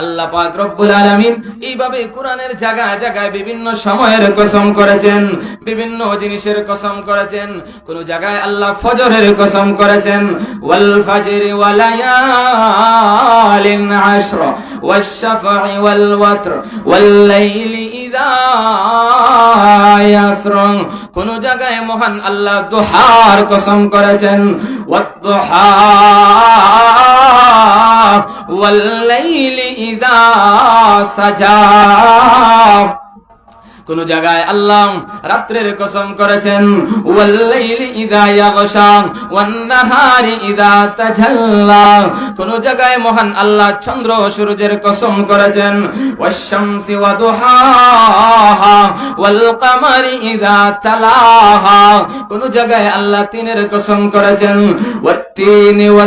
আল্লাহ পাক রব্বুল আলামিন এইভাবে কোরআনের জায়গায় জায়গায় বিভিন্ন সময়ের কসম করেছেন, বিভিন্ন জিনিসের কসম করেছেন, কোন জায়গায় আল্লাহ ফজরের কসম করেছেন, ওয়াল আশর ওয়াল ওয়াতর ইযা ইয়াসর। কোন জায়গায় মহান আল্লাহ দুহার কসম করেছেন ওয়াদ-দুহা والليل إذا سجى কোন জায়গায় আল্লাহ রাত্রের কসম করেছেন ইদা কোন জায়গায় মহান আল্লাহ চন্দ্র সূর্যের কসম করেছেন ইদা তালাহা। কোন জায়গায় আল্লাহ তিনের কসম করেছেন, ওয়াত-তিনি ওয়া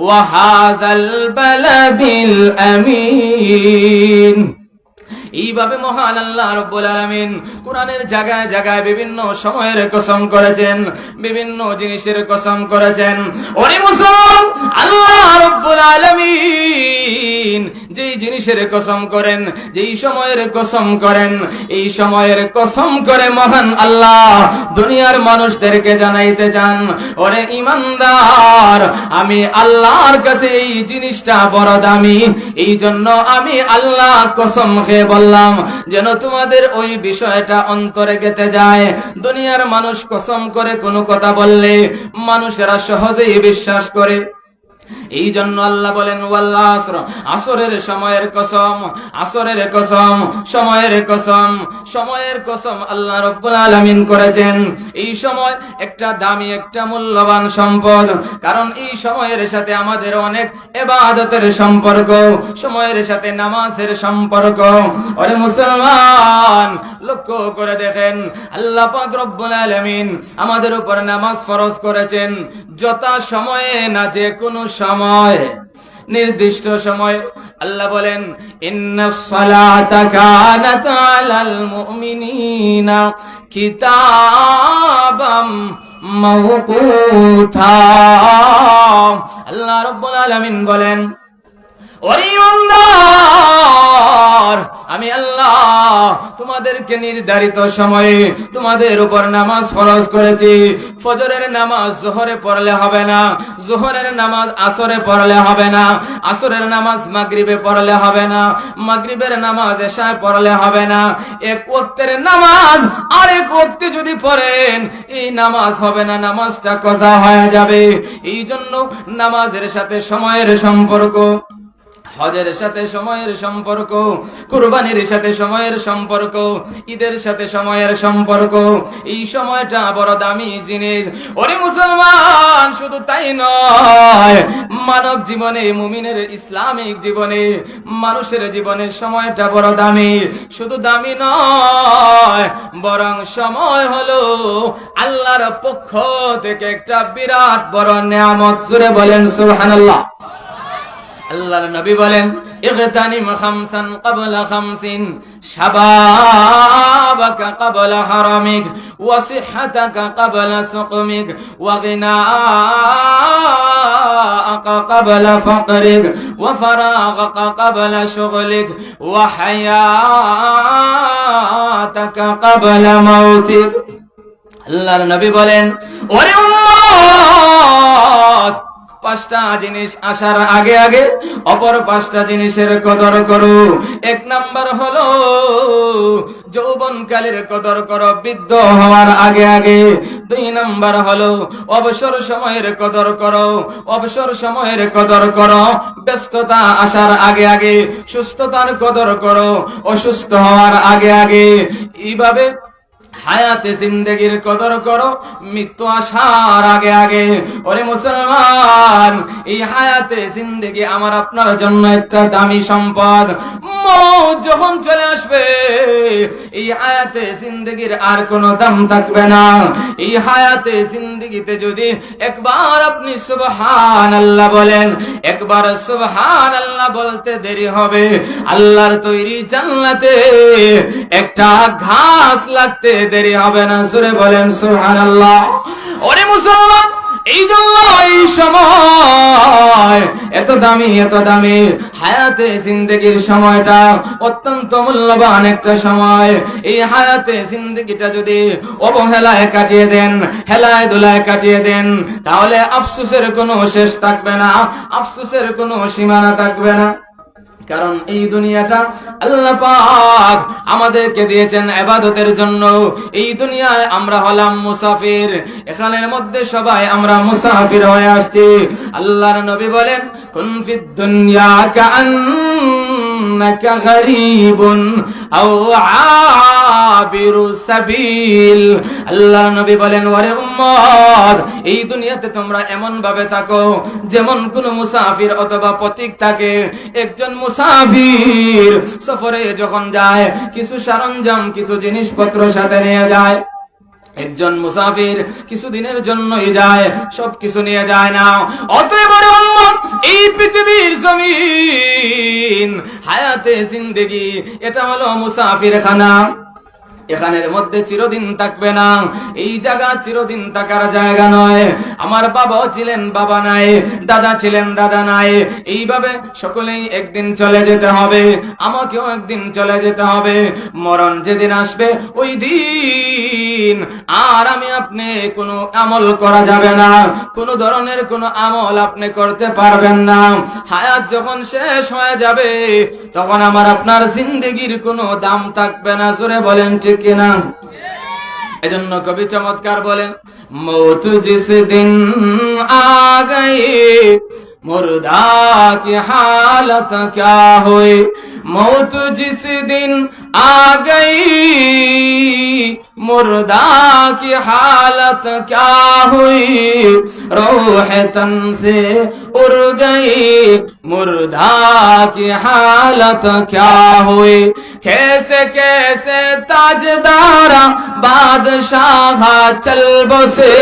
وهذا البلد الأمين. এইভাবে মহান আল্লাহ রব্বুল আলামিন কোরআনের জায়গায় জায়গায় বিভিন্ন সময়ের কসম করেছেন, বিভিন্ন জিনিসের কসম করেছেন। ওরে মুসলমান, আল্লাহ রব্বুল আলামিন যেই জিনিসের কসম করেন, যেই সময়ের কসম করেন, এই সময়ের কসম করে মহান আল্লাহ দুনিয়ার মানুষদেরকে জানাইতে চান, ওরে ইমানদার, আমি আল্লাহর কাছে এই জিনিসটা বড় দামি এই জন্য আমি আল্লাহ কসম খেয়ে বললাম, যেন তোমাদের ওই বিষয়টা অন্তরে গেতে যায়। দুনিয়ার মানুষ কসম করে কোনো কথা বললে মানুষেরা সহজেই বিশ্বাস করে। এই জন্য আল্লাহ বলেন আসরের সময়ের কসম, আসরের কসম, সময়ের কসম সময়ের কসম আল্লাহ রব্বুল আলামিন করেছেন। এই সময় একটা দামি, একটা মূল্যবান সম্পদ, কারণ এই সময়ের সাথে আমাদের অনেক এবাদতের সম্পর্ক, সময়ের সাথে নামাজের সম্পর্ক। ওরে মুসলমান লক্ষ্য করে দেখেন। আল্লাহ পাক রব্বুল আলামিন আমাদের উপর নামাজ ফরজ করেছেন। যথা সময়ে না যে কোনো সময়, নির্দিষ্ট সময় আল্লাহ বলেন কিতাবাম মাওকুতা। আল্লাহ রাব্বুল আলামিন বলেন ওরে ইমানদার, আমি আল্লাহ তোমাদেরকে নির্ধারিত সময়ে তোমাদের উপর নামাজ ফরজ করেছি। ফজরের নামাজ জোহরে পড়লে হবে না জোহরের নামাজ আসরে পড়লে হবে না আসরের নামাজ মাগরিবে পড়লে হবে না মাগরিবের নামাজ এশায় পড়লে হবে না। এক ওয়াক্তের নামাজ আর এক ওয়াক্তে যদি পড়েন এই নামাজ হবে না নামাজটা কজা হয়ে যাবে। এই জন্য নামাজের সাথে সময়ের সম্পর্ক হজের সাথে সময়ের সম্পর্ক, কুরবানির সাথে সময়ের সম্পর্ক, ঈদের সাথে সময়ের সম্পর্ক, এই সময়টা বড় দামি জিনিস। ওরে মুসলমান, শুধু তাই নয়, মানব জীবনে, মুমিনের ইসলামিক জীবনে, মানুষের জীবনে সময়টা বড় দামি। শুধু দামি নয়, বরং সময় হলো আল্লাহর পক্ষ থেকে একটা বিরাট বড় নিয়ামত। সুরে বলেন সুবহানাল্লাহ। আল্লাহর নবী বলেন ইগতানিম খামসান ক্বাবলা খামসিন, শাবাবাকা ক্বাবলা হারামিক, ওয়া সিহহাতাকা ক্বাবলা সুকমিক, ওয়া গিনাআকা ক্বাবলা ফাকরিক, ওয়া ফারাগাকা ক্বাবলা শুগলিক, ওয়া হায়াতাকা ক্বাবলা মাউতিক। আল্লাহর নবী বলেন, ওরে পাঁচটা জিনিস আসার আগে আগে অপর পাঁচটা জিনিসের কদর করো। এক নাম্বার হলো, যৌবনকালের কদর করো বৃদ্ধ হওয়ার আগে আগে। দুই নাম্বার হলো, অবসর সময়ের কদর করো, অবসর সময়ের কদর করো, ব্যস্ততা আসার আগে আগে, সুস্থতার কদর করো, অসুস্থ হওয়ার আগে আগে। এইভাবে হায়াতে জিন্দগির কদর করো, মৃত্যু আসার আগে আগে। ওরে মুসলমান, এই হায়াতে জিন্দগি আমার আপনার জন্য একটা দামি সম্পদ। যখন চলে আসবে, এই হায়াতে জিন্দগির আর কোনো দাম থাকবে না। এই হায়াতে জিন্দগিতে যদি একবার আপনি সুবহান আল্লাহ বলেন, একবার সুবহান আল্লাহ বলতে দেরি হবে। আল্লাহর তৈরি জান্নাতে একটা ঘাস লাগতে দেরি হবে না সুরে বলেন, সুবহানাল্লাহ। ওরে মুসলমান, এই জন্য এই সময়, এত দামি এত দামি, হায়াতে জিন্দগির সময়টা অত্যন্ত মূল্যবান একটা সময়। এই হায়াতে জিন্দগিটা যদি অবহেলায় কাটিয়ে দেন, হেলায় দোলায় কাটিয়ে দেন, তাহলে আফসুসের কোনো শেষ থাকবে না, আফসুসের কোনো সীমানা থাকবে না। কারণ এই দুনিয়াটা আল্লাহ পাক আমাদেরকে দিয়েছেন আবাদতের জন্য। এই দুনিয়ায় আমরা হলাম মুসাফির, এখানের মধ্যে সবাই আমরা মুসাফির হয়ে আসছি। আল্লাহর নবী বলেন, কুন ফিদ দুনিয়া কাআন্নাকা গরীবুন আও আবিরু সাবিল আল্লাহর নবী বলেন, ওরে উম্মত, এই দুনিয়াতে তোমরা এমন ভাবে থাকো যেমন কোন মুসাফির অথবা পথিক থাকে। একজন মুসাফির সফরে যখন যায়, কিছু সরঞ্জাম, কিছু জিনিসপত্র সাথে নিয়ে যায়। একজন মুসাফির কিছুদিনের জন্যই যায় সব কিছু নিয়ে যায় না। অতএব এই পৃথিবীর জমিন, হায়াতে জিন্দেগি, এটা হলো মুসাফির খানা এখানের মধ্যে চিরদিন থাকবে না। এই জায়গা চিরদিন থাকার জায়গা নয়। আমার বাবাও ছিলেন বাবা নাই, দাদা ছিলেন দাদা নাই। এইভাবে সকলেই একদিন চলে যেতে হবে, আমাকেও একদিন চলে যেতে হবে। মরণ যেদিন আসবে, ওই দিন আর আমি আপনি কোনো আমল করা যাবে না। কোনো ধরনের কোনো আমল আপনি করতে পারবেন না। হায়াত যখন শেষ হয়ে যাবে, তখন আমার আপনার জিন্দগির কোনো দাম থাকবে না। সুরে বলেন ঠিক কিনা এজন্য কবি চমৎকার বলেন মৌত জিস দিন আ গয়ে মুর্দা কি হালত क्या हुई मौत जिस दिन आ गई मुर्दा की हालत क्या हुई रोह तन से उड़ गई मुर्दा की हालत क्या हुई कैसे कैसे ताजदारा बादशाह चल बसे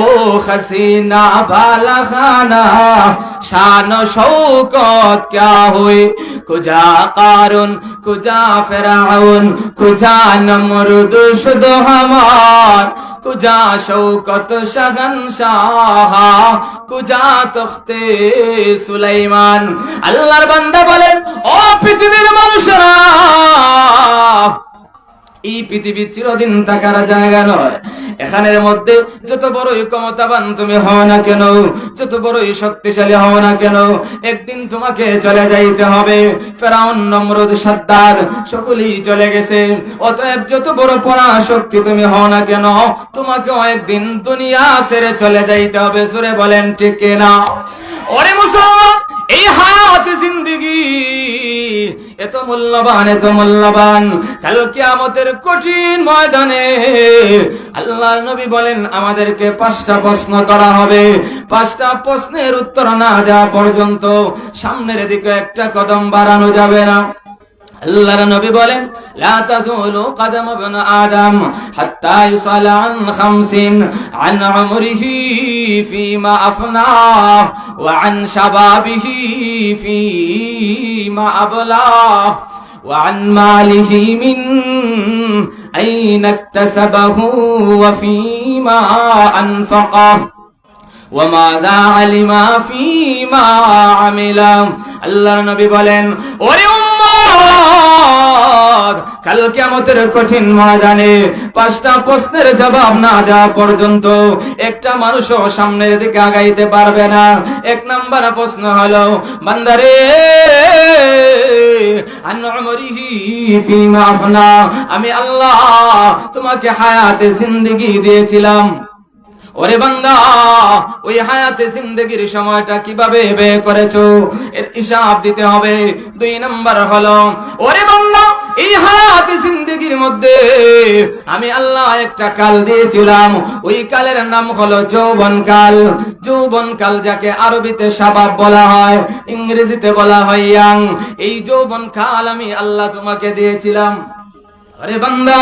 ओ हसीना बाला खाना शान शौकत क्या हुए कुजा कारुन कुजा फिराउन कुजा नमरुद शुद्ध हमार কুজা শৌকত শহন শাহ, কুজা তখতে সুলাইমান। আল্লাহর বান্দা বলেন, ও পৃথিবীর মানুষরা, এই পৃথিবী চিরদিন থাকার জায়গা নয়। এখানের মধ্যে যত বড়ই ক্ষমতাবান তুমি হও না কেন, যত বড়ই শক্তিশালী হও না কেন, একদিন তোমাকে চলে যাইতে হবে। ফেরাউন, নমরুদ, সাদ্দাদ, সকলেই চলে গেছে। অতএব যত বড় পড়া শক্তি তুমি হও না কেন তোমাকে একদিন দুনিয়া ছেড়ে চলে যাইতে হবে। সুরে বলেন, ঠিক না ওরে মুসলমান এই হায়াত জিন্দিগি, এত মূল্যবান এত মূল্যবান। কাল কিয়ামতের কঠিন ময়দানে আল্লাহ নবী বলেন, আমাদেরকে পাঁচটা প্রশ্ন করা হবে। পাঁচটা প্রশ্নের উত্তর না দেওয়া পর্যন্ত সামনের দিকে একটা কদম বাড়ানো যাবে না। আল্লাহর নবী বলেন লা তাযুলু কদম ইবনে আদম হাত্তা ইউসালা আন খামসিন আন উমরিহি ফীমা আফনাহ ওয়া আন শাবাবিহি ফীমা আবলাহ وعن ماله من أين اكتسبه وفيما أنفقه وماذا علم فيما عمل আল্লাহর নবী বলেন ওরে উম্মত কাল কিয়ামতের কঠিন ময়দানে পাঁচটা প্রশ্নের জবাব না দেওয়া পর্যন্ত একটা মানুষও সামনের দিকে আগাইতে পারবে না। এক নাম্বার প্রশ্ন হলো, বান্দারে আমি আল্লাহ তোমাকে হায়াতে জিন্দেগি দিয়েছিলাম। ওরে বান্দা, ওই হায়াতে জিন্দগির সময়টা কীভাবে ব্যয় করেছ? এর হিসাব দিতে হবে। দুই নাম্বার হলো, ওরে বান্দা এই হায়াতে জিন্দগির মধ্যে আমি আল্লাহ একটা কাল দিয়েছিলাম। ওই কালের নাম হলো যৌবন কাল। যৌবন কাল যাকে আরবিতে সাবাব বলা হয়, ইংরেজিতে বলা হয় ইয়াং। এই যৌবন কাল আমি আল্লাহ তোমাকে দিয়েছিলাম। আরে বান্দা,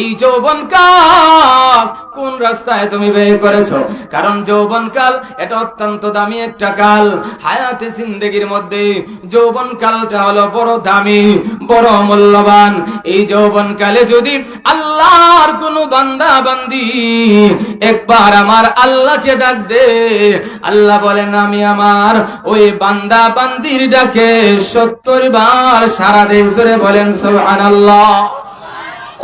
এই যৌবন কাল কোন রাস্তায় তুমি বের করেছ? কারণ যৌবন কাল এটা অত্যন্ত দামি একটা কাল। হায়াতে জিন্দেগির মধ্যে যৌবন কালটা হলো বড় দামি, বড় মূল্যবান। এই যৌবন কালে যদি আল্লাহর কোন বান্দা বান্দি একবার আমার আল্লাহকে ডাক দে, আল্লাহ বলেন, আমি আমার ওই বান্দা বান্দির ডাকে সত্তর বার সারা দেশে বলেন, সুবহানাল্লাহ।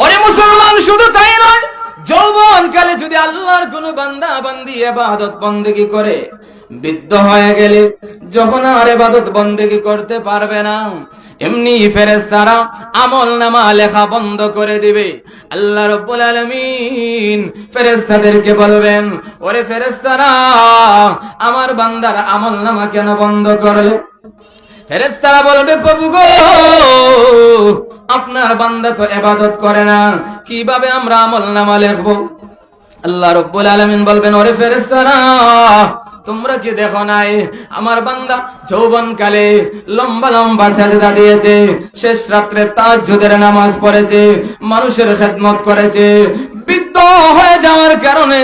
ওরে মুসলমান, শুধু তাই নয় যৌবন কালে যদি আল্লাহর কোন বান্দা বান্দি এবাদত বন্দেগি করে, বৃদ্ধ হয়ে গেলে যখন আর এবাদত বন্দেগি করতে পারবে না, এমনি ফেরেশতারা আমল নামা লেখা বন্ধ করে দিবে। আল্লাহ রব্বুল আলামিন ফেরেশতাদেরকে বলবেন, ওরে ফেরেশতারা, আমার বান্দার আমল নামা কেন বন্ধ করলে? ফেরেশতারা বলবে, প্রভু গো আপনার বান্দা তো এবাদত করে না। কীভাবে আমরা আমল নামা লিখব? আল্লাহ রব্বুল আলামিন বলবেন, ওরে ফেরেস্তারা তোমরা কি দেখো নাই? আমার বান্দা যৌবন কালে লম্বা লম্বা সাজদা দিয়েছে, শেষ রাত্রে তার নামাজ পড়েছে, মানুষের খেদমত করেছে বৃদ্ধ হয়ে যাওয়ার কারণে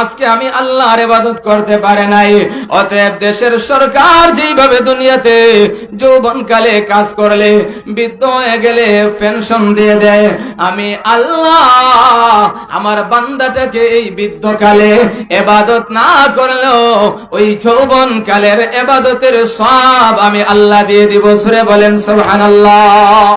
আজকে আমি আল্লাহর ইবাদত করতে পারে নাই। অতএব দেশের সরকার যেইভাবে দুনিয়াতে যৌবন কালে কাজ করলে, বৃদ্ধ হয়ে গেলে পেনশন দিয়ে দেয়, আমি আল্লাহ আমার বান্দাটাকে এই বৃদ্ধ কালে এবাদত না করলেও ওই যৌবন কালের এবাদতের সব আমি আল্লাহ দিয়ে দিব। সুরে বলেন, সুবহানাল্লাহ।